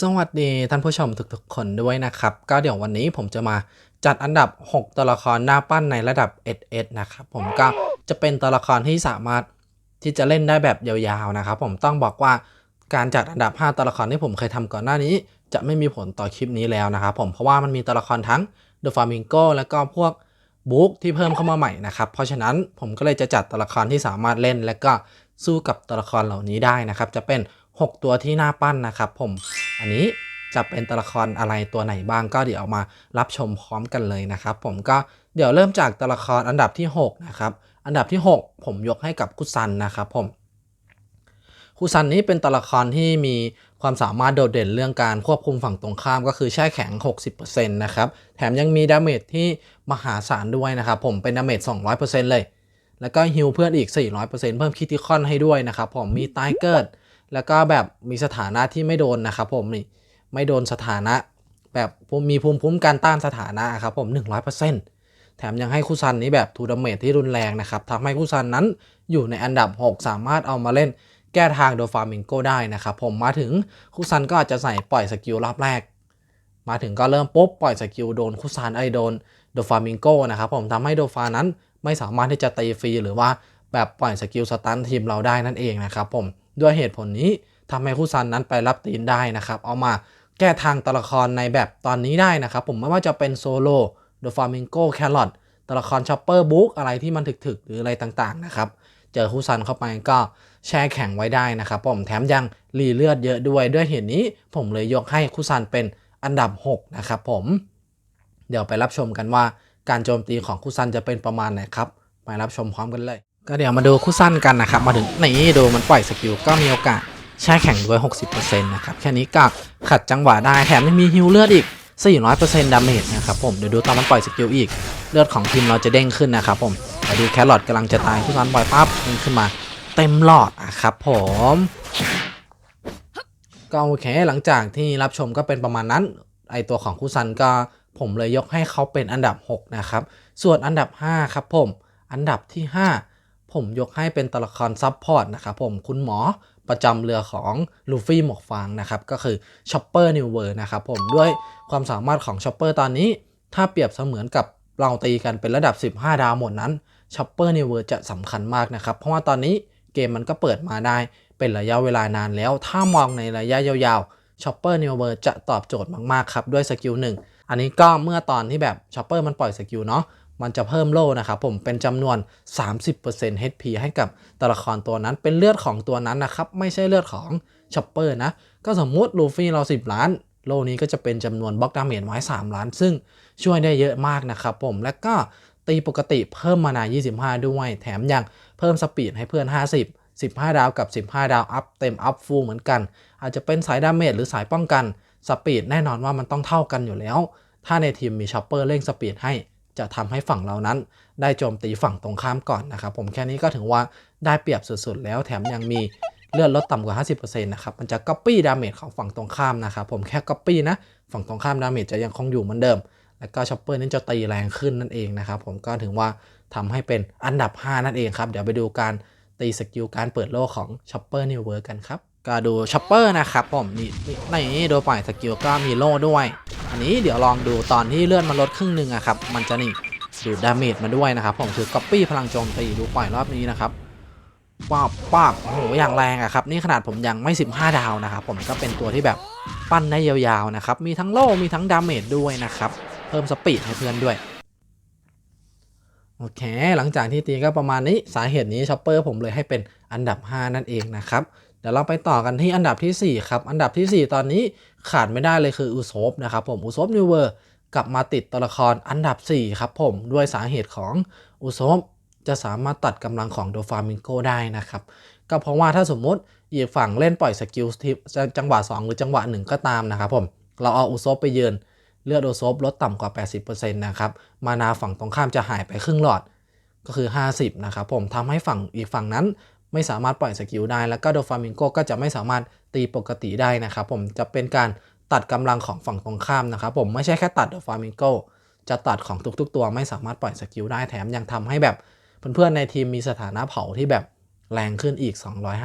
สวัสดีท่านผู้ชมทุกๆ คนด้วยนะครับ ก็เดี๋ยววันนี้ผมจะมาจัดอันดับ 6 ตัวละครหน้าปั้นในระดับ SS นะครับผมก็จะเป็นตัวละครที่สามารถที่จะเล่นได้แบบยาวๆนะครับผมต้องบอกว่าการจัดอันดับ 5 ตัวละครที่ผมเคยทำก่อนหน้านี้ จะไม่มีผลต่อคลิปนี้แล้วนะครับผมเพราะว่ามันมีตัวละครทั้ง The Flamingo แล้วก็พวกบุ๊กที่เพิ่มเข้ามาใหม่นะครับเพราะฉะนั้นผมก็เลยจะจัดตัวละครที่สามารถเล่น และก็สู้กับตัวละครเหล่านี้ได้นะครับจะเป็น 6 ตัวที่หน้าปั้นนะครับผม อันนี้จะเป็นตัวละครอะไรตัวไหนบ้างก็เดี๋ยวมารับชมพร้อมกันเลยนะครับ ผมก็เดี๋ยวเริ่มจากตัวละครอันดับที่6นะครับอันดับที่ 6 ผมยกให้กับคุซันนะครับผมคุซันนี้เป็นตัวละครที่มีความสามารถโดดเด่นเรื่องการควบคุมฝั่งตรงข้ามก็คือแช่แข็ง 60%นะครับแถมยังมีดาเมจที่มหาศาลด้วยนะครับผมเป็นดาเมจ 200%เลย แล้วก็ฮิลเพื่อนอีก 400%เพิ่มคิติคอนให้ด้วยนะครับผมมีตายเกิด แล้วก็แบบมีสถานะที่ไม่โดนนะครับผมนี่ไม่โดนสถานะ แบบมีภูมิคุ้มกันต้านสถานะครับผม 100%แถมยังให้คุซันนี้แบบทูดาเมจที่รุนแรงนะครับทำให้คุซันนั้นอยู่ในอันดับ 6 สามารถเอามาเล่นแก้ทางโดฟามิงโกได้นะครับผมมาถึงคุซันก็อาจจะใส่ปล่อยสกิลรอบแรก มาถึงก็เริ่มปุ๊บปล่อยสกิลโดนคุซันไอโดนโดฟามิงโกนะครับผมทำให้โดฟานั้นไม่สามารถที่จะตีฟรีหรือว่าแบบปล่อยสกิลสตันทีมเราได้นั่นเองนะครับผม ด้วยเหตุผลนี้ทำให้คุซันนั้นไปรับตีนได้นะครับ เอามาแก้ทางตัวละครในแบบตอนนี้ได้นะครับ ผมไม่ว่าจะเป็นโซโล่เดอะฟามิงโกแครอทตัวละครชอปเปอร์บุ๊กอะไรที่มันถึกๆ หรืออะไรต่างๆนะครับ เจอคุซันเข้าไปก็แช่แข็งไว้ได้นะครับ ผมแถมยังรีเลือดเยอะด้วยด้วยเหตุนี้ผมเลยยกให้คุซันเป็นอันดับ 6 นะครับผม เดี๋ยวไปรับชมกันว่าการโจมตีของคุซันจะเป็นประมาณไหนครับ ไปรับชมพร้อมกันเลย ก็เดี๋ยวมาดูคุซันกันนะครับ มาถึงนี่ดูมันปล่อยสกิลก็มีโอกาสแช่แข็งด้วย 60%นะครับ แค่นี้ก็ขัดจังหวะได้แถมยังมีฮิลเลือดอีก 400%ดาเมจนะครับผม เดี๋ยวดูตอนมันปล่อยสกิลอีก เลือดของทีมเราจะเด้งขึ้นนะครับผมมาดูแครอทกำลังจะตายทุกท่านปล่อยปั๊บเด้งขึ้นมาเต็มหลอดอะครับผมก็โอเคหลังจากที่รับชมก็เป็นประมาณนั้น ไอตัวของคุซันก็ผมเลยยกให้เขาเป็นอันดับ 6 นะครับ ส่วนอันดับ 5 ครับผม อันดับที่ 5 ผมยกให้เป็นตัวละครซับพอร์ตนะครับผมคุณหมอประจำเรือของลูฟี่หมวกฟางนะครับ ก็คือชอปเปอร์นิวเวอร์นะครับผมด้วยความสามารถของชอปเปอร์ตอนนี้ ถ้าเปรียบเสมือนกับเราตีกันเป็นระดับ 15 ดาวหมดนั้นชอปเปอร์นิวเวอร์จะสำคัญมากนะครับ เพราะว่าตอนนี้เกมมันก็เปิดมาได้เป็นระยะเวลานานแล้ว ถ้ามองในระยะยาวๆชอปเปอร์นิวเวอร์จะตอบโจทย์มากๆครับด้วยสกิลหนึ่งอันนี้ก็เมื่อตอนที่แบบชอปเปอร์มันปล่อยสกิลเนาะ มันจะเพิ่มโล่นะครับผมเป็นจำนวน 30% HP ให้กับตัวละครตัวนั้นเป็นเลือดของตัวนั้นนะครับ ไม่ใช่เลือดของชอปเปอร์นะ ก็สมมุติลูฟี่เรา 10 ล้าน โล่นี้ก็จะเป็นจำนวนบล็อกดาเมจไว้ 3 ล้าน ซึ่งช่วยได้เยอะมากนะครับผมและก็ตีปกติเพิ่มมานา 25 ด้วย แถมยังเพิ่มสปีดให้เพื่อน 50 15 ดาวกับ 15 ดาวอัพเต็มอัพฟูลเหมือนกัน อาจจะเป็นสายดาเมจหรือสายป้องกันสปีดแน่นอนว่ามันต้องเท่ากันอยู่แล้ว ถ้าในทีมมีชอปเปอร์เร่งสปีดให้ จะทำให้ฝั่งเรานั้น ได้โจมตีฝั่งตรงข้ามก่อนนะครับ ผมแค่นี้ก็ถือว่าได้เปรียบสุดๆ แล้วแถมยังมีเลือดลดต่ำกว่า 50%นะครับ มันจะก๊อปปี้ดาเมจของฝั่งตรงข้ามนะครับ ผมแค่ก๊อปปี้นะ ฝั่งตรงข้ามดาเมจจะยังคงอยู่เหมือนเดิม แล้วก็ชอปเปอร์นั้นจะตีแรงขึ้นนั่นเองนะครับ ผมก็ถือว่าทำให้เป็นอันดับ 5 นั่นเองครับ เดี๋ยวไปดูการตีสกิลการเปิดโลกของชอปเปอร์นิวเวิร์กันครับ ก็ดูชอปเปอร์นะครับผมนี่นี่โดยปล่อยสกิลก็มีโล่ด้วย อันนี้เดี๋ยวลองดูตอนที่เลื่อนมันลดครึ่งหนึ่งอะครับมันจะนี่ดูดดาเมจมาด้วยนะครับผมคือก๊อปปี้พลังโจมตีดูปล่อยรอบนี้นะครับป้าบป้าบโอ้โหอย่างแรงอะครับนี่ขนาดผมยังไม่ 15 ดาวนะครับผมก็เป็นตัวที่แบบปั้นได้ยาวๆนะครับมีทั้งโล่มีทั้งดาเมจด้วยนะครับเพิ่มสปีดให้เพื่อนด้วยโอเค หลังจากที่ตีก็ประมาณนี้สาเหตุนี้ชอปเปอร์ผมเลยให้เป็นอันดับ 5 นั่นเองนะครับ ดี๋ยวเราไปต่อกันที่อันดับที่ 4 ครับ อันดับที่ 4 ตอนนี้ขาดไม่ได้เลยคืออุซบนะครับผมอุซบนิวเวอร์กลับมาติดตัวละครอันดับ 4 ครับผมด้วยสาเหตุของอุซบจะสามารถตัดกำลังของโดฟามิงโกได้นะครับ ก็เพราะว่าถ้าสมมุติอีกฝั่งเล่นปล่อยสกิลที่จังหวะ 2 หรือจังหวะ 1 ก็ตามนะครับผม เราเอาอุซบไปเยือนเลือดอุซบลดต่ำกว่า 80%นะครับมานาฝั่งตรงข้ามจะหายไปครึ่งหลอดก็คือ 50 นะครับผมทำให้ฝั่งอีกฝั่งนั้น ไม่สามารถปล่อยสกิลได้ แล้วก็โดฟามิงโกก็จะไม่สามารถตีปกติได้นะครับผมจะเป็นการตัดกำลังของฝั่งตรงข้ามนะครับผมไม่ใช่แค่ตัดโดฟามิงโกจะตัดของทุกๆ ตัวไม่สามารถปล่อยสกิลได้แถมยังทำให้แบบเพื่อนๆในทีมมีสถานะเผาที่แบบแรงขึ้นอีก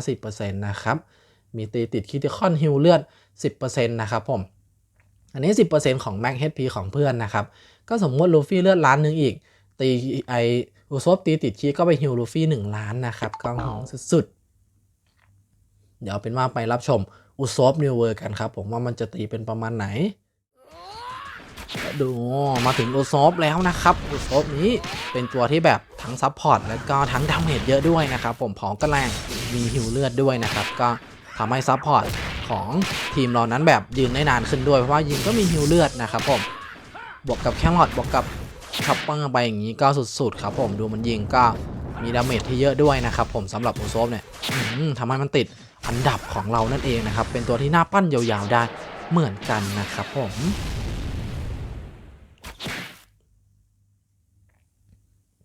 250%นะครับมีตีติดคิติคอนฮิลเลือด 10%นะครับผม อันนี้ 10%ของ Max HP ของเพื่อนนะครับ ก็สมมติลูฟี่เลือดล้านหนึ่งอีก ตีไอ อุซบตีติดคีก็ไปฮิวลูฟี่1ล้านนะครับก็สุดๆ เดี๋ยวเป็นว่าไปรับชมอุซบนิวเวอร์กันครับ ผมว่ามันจะตีเป็นประมาณไหน ดูมาถึงอุซบแล้วนะครับอุซบนี้เป็นตัวที่แบบทั้งซับพอร์ตแล้วก็ทั้งดาเมจเยอะด้วยนะครับผมผองก็แรงมีฮิวเลือดด้วยนะครับก็ทำให้ซับพอร์ตของทีมเรานั้นแบบยืนได้นานขึ้นด้วยเพราะว่ายิงก็มีฮิวเลือดนะครับผมบวกกับแครอทบวกกับ คัพเปอร์ไปอย่างนี้ก็สุดๆครับผมดูมันยิงก็มีดาเมจที่เยอะด้วยนะครับผมสำหรับอุซบเนี่ยอืมทำให้มันติดอันดับของเรานั่นเองนะครับ เป็นตัวที่น่าปั้นยาวๆได้เหมือนกันนะครับผม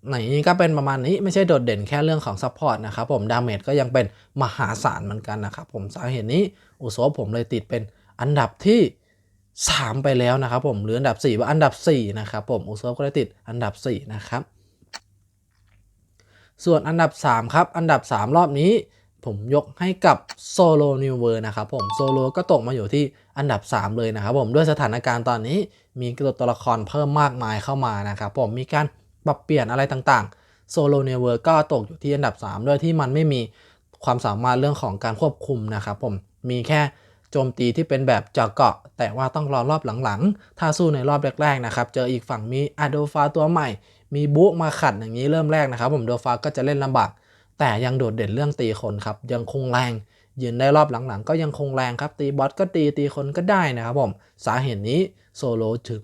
ไหนก็เป็นประมาณนี้ไม่ใช่โดดเด่นแค่เรื่องของซัพพอร์ตนะครับผมดาเมจก็ยังเป็นมหาศาลเหมือนกันนะครับผมสาเหตุนี้อุโซผมเลยติดเป็นอันดับที่ 3 ไปแล้วนะครับผมหรืออันดับ4ว่าอันดับ 4 นะครับผมอุโซก็เลยติดอันดับ 4 นะครับ ส่วนอันดับ 3 ครับ อันดับ 3 รอบนี้ ผมยกให้กับโซโลนิวเวอร์นะครับผมโซโลก็ตกมาอยู่ที่อันดับ 3 เลยนะครับผมด้วยสถานการณ์ตอนนี้มีตัวละครเพิ่มมากมายเข้ามานะครับผมมีการปรับเปลี่ยนอะไรต่างๆโซโลนิวเวอร์ก็ตกอยู่ที่อันดับ 3 ด้วยที่มันไม่มีความสามารถเรื่องของการควบคุมนะครับผมมีแค่ โจมตีที่เป็นแบบเจาะเกาะ แต่ว่าต้องรอรอบหลังๆ ถ้าสู้ในรอบแรกๆนะครับ เจออีกฝั่งมีอะโดฟาตัวใหม่ มีบุ๊มาขัดอย่างนี้เริ่มแรกนะครับ ผมโดฟาก็จะเล่นลำบาก แต่ยังโดดเด่นเรื่องตีคนครับ ยังคงแรง ยืนได้รอบหลังๆ ก็ยังคงแรงครับ ตีบอสก็ตีตีคนก็ได้นะครับผม สาเหตุนี้โซโลจึง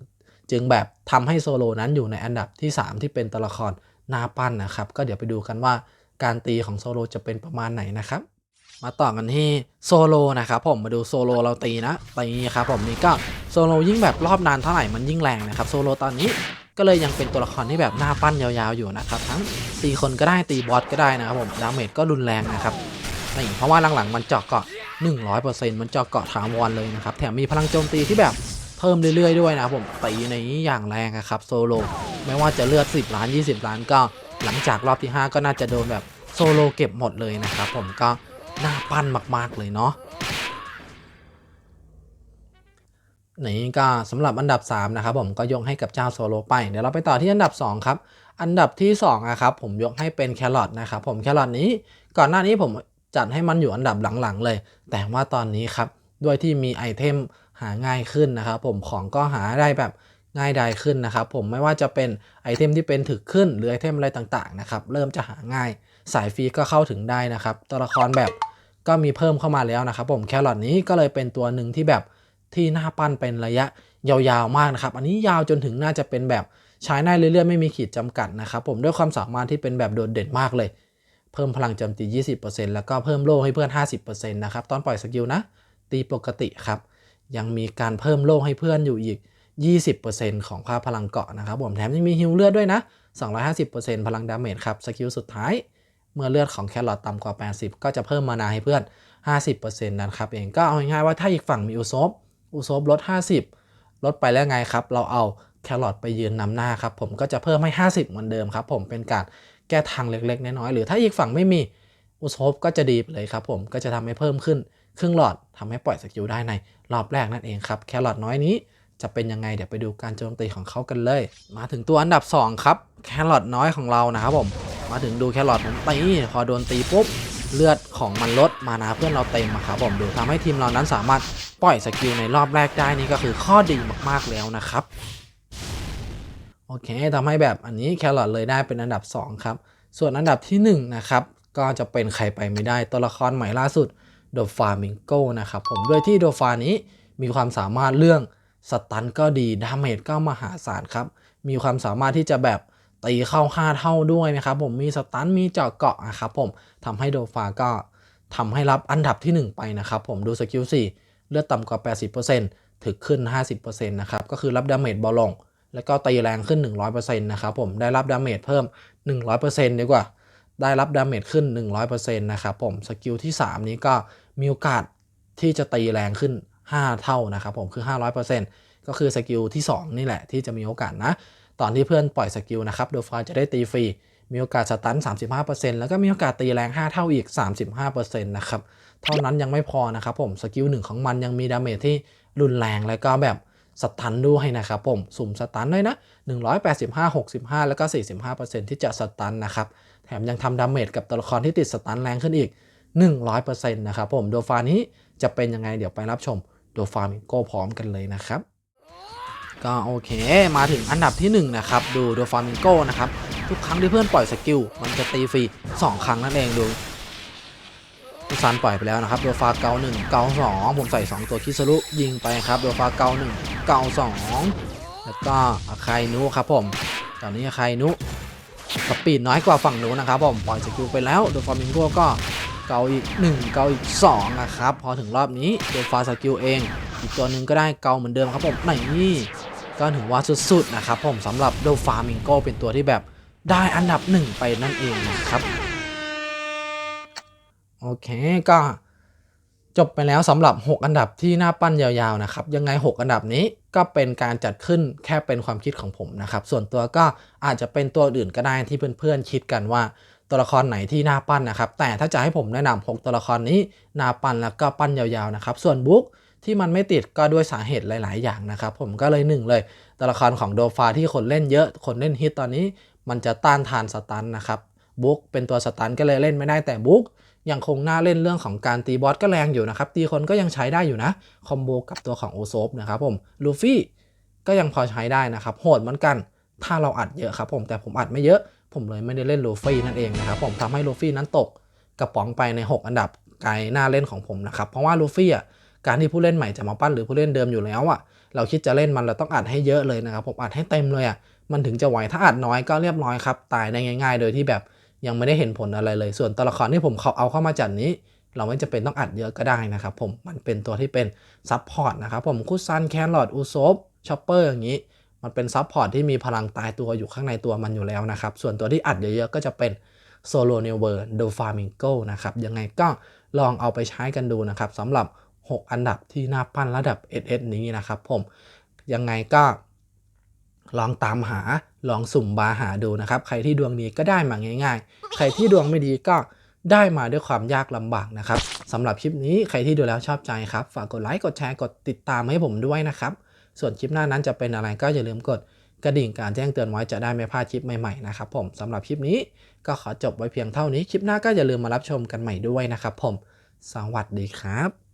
จึงแบบทำให้โซโลนั้นอยู่ในอันดับที่ 3 ที่เป็นตัวละครนาปั้นนะครับ ก็เดี๋ยวไปดูกันว่าการตีของโซโลจะเป็นประมาณไหนนะครับ มาต่อกันที่โซโลนะครับผมมาดูโซโลเราตีนะตีครับผมนี่ก็โซโลยิ่งแบบรอบนานเท่าไหร่มันยิ่งแรงนะครับโซโลตอนนี้ก็เลยยังเป็นตัวละครที่แบบหน้าปั้นยาวๆอยู่นะครับทั้งตีคนก็ได้ตีบอสก็ได้นะครับผมดาเมจก็รุนแรงนะครับนี่เพราะว่าหลังๆมันเจาะเกาะ 100%มันเจาะเกาะถาวรเลยนะครับแถมมีพลังโจมตีที่แบบเพิ่มเรื่อยๆด้วยนะครับผมตีในนี้อย่างแรงนะครับโซโลไม่ว่าจะเลือด 10 ล้าน 20 ล้านก็หลังจากรอบที่ 5 ก็น่าจะโดนแบบโซโลเก็บหมดเลยนะครับผมก็ น่าปั้นมากๆเลยเนาะนี่ก็สำหรับอันดับ 3 นะครับผมก็ยกให้กับเจ้าโซโลไป เดี๋ยวเราไปต่อที่อันดับ 2 ครับ อันดับที่2นะครับผมยกให้เป็นแครอทนะครับผมแครอทนี้ก่อนหน้านี้ผมจัดให้มันอยู่อันดับหลังๆเลย แต่ว่าตอนนี้ครับด้วยที่มีไอเทมหาง่ายขึ้นนะครับผมของก็หาได้แบบง่ายดายขึ้นนะครับผมไม่ว่าจะเป็นไอเทมที่เป็นถึกขึ้นหรือไอเทมอะไรต่างๆนะครับเริ่มจะหาง่ายสายฟรีก็เข้าถึงได้นะครับตัวละครแบบ ก็มีเพิ่มเข้ามาแล้วนะครับ ผมแครอทนี้ก็เลยเป็นตัวหนึ่งที่แบบที่น่าปั้นเป็นระยะยาวๆมากนะครับ อันนี้ยาวจนถึงน่าจะเป็นแบบใช้ได้เรื่อยๆ ไม่มีขีดจำกัดนะครับ ผมด้วยความสามารถที่เป็นแบบโดดเด่นมากเลย เพิ่มพลังโจมตี 20%แล้วก็เพิ่มโล่ให้เพื่อน 50%นะครับตอนปล่อยสกิลนะ ตีปกติครับ ยังมีการเพิ่มโล่ให้เพื่อนอยู่อีก 20%ของค่าพลังเกาะนะครับ ผมแถมยังมีฮิลเลือดด้วยนะ 250%พลังดาเมจครับสกิลสุดท้าย เมื่อเลือดของแครอทต่ำกว่า 80 ก็จะเพิ่มมานาให้เพื่อน 50%นะครับเองก็เอาง่ายๆว่าถ้าอีกฝั่งมีอุซบอุซบลด 50 ลดไปแล้วไงครับ เราเอาแครอทไปยืนนำหน้าครับผมก็จะเพิ่มให้ 50 เหมือนเดิมครับผมเป็นการแก้ทางเล็กๆ น้อยๆหรือถ้าอีกฝั่งไม่มีอุซบก็จะดีเลยครับผมก็จะทำให้เพิ่มขึ้นครึ่งหลอดทำให้ปล่อยสกิลได้ในรอบแรกนั่นเองครับแครอทน้อยนี้จะเป็นยังไงเดี๋ยวไปดูการโจมตีของเขากันเลย มาถึงตัวอันดับ 2 ครับ แครอทน้อยของเรานะครับผม มาถึงดูแครอทผมตีพอโดนตีปุ๊บเลือดของมันลดมานาเพื่อนเราเต็มครับผมดูทำให้ทีมเรานั้นสามารถปล่อยสกิลในรอบแรกได้นี่ก็คือข้อดีมากๆแล้วนะครับโอเคทำให้แบบอันนี้แครอทเลยได้เป็นอันดับ 2 ครับ ส่วนอันดับที่ 1 นะครับ ก็จะเป็นใครไปไม่ได้ตัวละครใหม่ล่าสุดโดฟามิงโกนะครับผมด้วยที่โดฟานี้มีความสามารถเรื่องสตันก็ดีดาเมจก็มหาศาลครับ มีความสามารถที่จะแบบ ตีเข้า 5 เท่าด้วยนะครับผมมีสตันมีเจาะเกาะนะครับผมทำให้โดฟาก็ทำให้รับอันดับที่ 1 ไปนะครับผมดูสกิล4เลือดต่ำกว่า 80%ถึกขึ้น 50%นะครับก็คือรับดาเมจเบาลง แล้วก็ตีแรงขึ้น 100%นะครับผมได้รับดาเมจเพิ่ม 100%ดีกว่า ได้รับดาเมจขึ้น 100%นะครับผมสกิลที่ 3 นี้ก็มีโอกาสที่จะตีแรงขึ้น 5 เท่านะครับผมคือ 500%ก็คือสกิลที่ 2 นี่แหละที่จะมีโอกาสนะ ตอนที่เพื่อนปล่อยสกิลนะครับโดฟาจะได้ตีฟรี มีโอกาสสตัน 35%แล้วก็มีโอกาสตีแรง 5 เท่าอีก 35%นะครับ เท่านั้นยังไม่พอนะครับผม สกิลหนึ่งของมันยังมีดาเมจที่รุนแรงแล้วก็แบบสตันด้วยนะครับผม สุ่มสตันด้วยนะ 185 65 แล้วก็ 45%ที่จะสตันนะครับ แถมยังทำดาเมจกับตัวละครที่ติดสตันแรงขึ้นอีก 100%นะครับผม โดฟานี้จะเป็นยังไงเดี๋ยวไปรับชมโดฟามิโก้พร้อมกันเลยนะครับ ก็โอเค มาถึงอันดับที่ 1 นะครับ ดูโดฟามิงโก้นะครับ ทุกครั้งที่เพื่อนปล่อยสกิล มันจะตีฟรี 2 ครั้งนั่นเองดูทุซันปล่อยไปแล้วนะครับโดฟาเกา1เกา2ผมใส่ 2 ตัวคิสรุยิงไปครับโดฟาเกา1เกา2แล้วก็อาคายนุครับผมตอนนี้อาคายนุสปีดน้อยกว่าฝั่งนู้นนะครับผมปล่อยสกิลไปแล้วโดฟามิงโก้ก็เกาอีก 1 เกาอีก2นะครับพอถึงรอบนี้โดฟาสกิลเอง อีกตัวหนึ่งก็ได้เกาเหมือนเดิมครับผมไหนนี่ ก็ถือว่าสุดๆนะครับผมสำหรับโดฟามิงโกเป็นตัวที่แบบได้อันดับหนึ่งไปนั่นเองนะครับ โอเคก็จบไปแล้วสำหรับ 6 อันดับที่น่าปั้นยาวๆนะครับ ยังไง 6 อันดับนี้ก็เป็นการจัดขึ้นแค่เป็นความคิดของผมนะครับ ส่วนตัวก็อาจจะเป็นตัวอื่นก็ได้ที่เพื่อนๆคิดกันว่าตัวละครไหนที่น่าปั้นนะครับ แต่ถ้าจะให้ผมแนะนำ6ตัวละครนี้น่าปั้นแล้วก็ปั้นยาวๆนะครับ ส่วนบุ๊ก ที่มันไม่ติดก็ด้วยสาเหตุหลาย ๆ อย่างนะครับ ผมก็เลยหนึ่งเลยตัวละครของโดฟาที่คนเล่นเยอะ คนเล่นฮิตตอนนี้ มันจะต้านทานสตันนะครับบุ๊กเป็นตัวสตันก็เลยเล่นไม่ได้แต่บุ๊กยังคงน่าเล่นเรื่องของการตีบอสก็แรงอยู่นะครับ ตีคนก็ยังใช้ได้อยู่นะ คอมโบกับตัวของโอโซฟนะครับผมลูฟี่ก็ยังพอใช้ได้นะครับ โหดเหมือนกัน ถ้าเราอัดเยอะครับผมแต่ผมอัดไม่เยอะ ผมเลยไม่ได้เล่นลูฟี่นั่นเองนะครับผมทำให้ลูฟี่นั้นตกกระป๋องไปใน 6 อันดับไกลหน้าเล่นของผมนะครับ เพราะว่าลูฟี่อะ การที่ผู้เล่นใหม่จะมาปั้นหรือผู้เล่นเดิมอยู่แล้วอะ่ะเราคิดจะเล่นมันเราต้องอัดให้เยอะเลยนะครับผมอัดให้เต็มเลยอะ่ะมันถึงจะไหวถ้าอัดน้อยก็เรียบร้อยครับตายได้ง่าย ๆ โดยที่แบบยังไม่ได้เห็นผลอะไรเลย ส่วนตัวละครที่ผมเขาเอาเข้ามาจัดนี้ เราไม่จะเป็นต้องอัดเยอะก็ได้นะครับผมมันเป็นตัวที่เป็นซับพอร์ตนะครับผมคุซันแคนลอดอูโซฟชอปเปอร์อย่างนี้มันเป็นซับพอร์ตที่มีพลังตายตัวอยู่ข้างในตัวมันอยู่แล้วนะครับ ส่วนตัวที่อัดเยอะๆ ก็จะเป็นโซโลเนเวอร์โดฟามิงโกนะครับ ยังไงก็ลองเอาไปใช้กันดูนะครับสำหรับ 6 อันดับที่น่าปั้นระดับ SS นี้นะครับผม ยังไงก็ ลองตามหา ลองสุ่มบาหาดูนะครับ ใครที่ดวงดีก็ได้มาง่าย ๆ ใครที่ดวงไม่ดีก็ได้มาด้วยความยากลำบากนะครับสำหรับคลิปนี้ใครที่ดูแล้วชอบใจครับ ฝากกดไลค์ กดแชร์ กดติดตามให้ผมด้วยนะครับ ส่วนคลิปหน้านั้นจะเป็นอะไรก็อย่าลืมกดกระดิ่งการแจ้งเตือนไว้จะได้ไม่พลาดคลิปใหม่ๆนะครับผมสำหรับคลิปนี้ก็ขอจบไว้เพียงเท่านี้ คลิปหน้าก็อย่าลืมมารับชมกันใหม่ด้วยนะครับผม สวัสดีครับ